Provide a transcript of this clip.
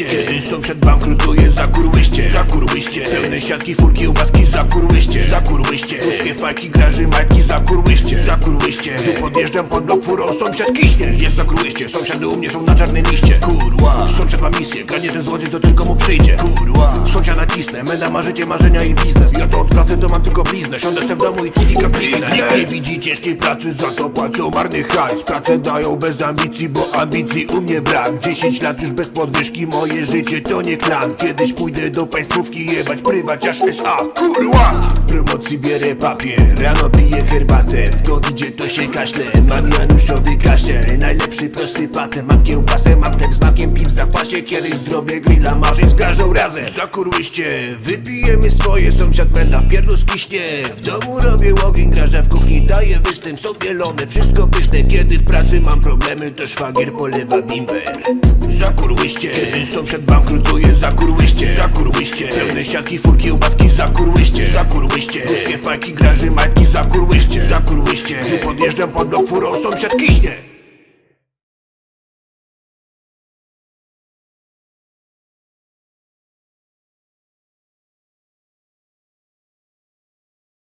Zakurłyście, kiedy sąsiad bankrutuje Zakurłyście, zakurłyście. Pełne siatki, furki, ubaski Zakurłyście, zakurłyście. Ruskie fajki, graży, majtki Zakurłyście, zakurłyście. Tu podjeżdżam pod blok furą Sąsiad kiśnie, jest zakurłyście Sąsiady u mnie są na czarnej liście. Kurwa, sąsiad ma misję. Granie ten złodziej to tylko mu przyjdzie. Kurwa, sąsiada cisnę Menda ma życie, marzenia i biznes. Ja to od pracy to mam tylko bliznę Siądę se w domu i TV kaplinę Nikt nie widzi ciężkiej pracy Za to płacą marny hajs. Pracę dają bez ambicji, bo ambicji u mnie brak. 10 lat już bez podwyżki Moje życie to nie klan. Kiedyś pójdę do państwówki Jebać prywaciarz SA Kurwa! Promocji bierę papier Rano piję herbatę. W covidzie to się kaśle Mam Janusiowy kaszel Najlepszy prosty patent Mam kiełbasę, mam chleb z makiem Piw w zapasie. Kiedyś zrobię grilla marzeń z każdą razem. Zakurłyście Wypijemy swoje Sąsiad menda w pierdlu skiśnie W domu robię ogień Graża w kuchni daję występ Są bielone, wszystko pyszne Kiedy w pracy mam problemy To szwagier polewa bimber. Zakurłyście Kiedy sąsiad bankrutuje Zakurłyście. Zakurłyście. Pełne siatki, furki, ubaski Zakurłyście. Zakurłyście. Ruskie fajki, graży, majtki Zakurłyście. Zakurłyście. Tu podjeżdżam pod blok furą Sąsiad kiśnie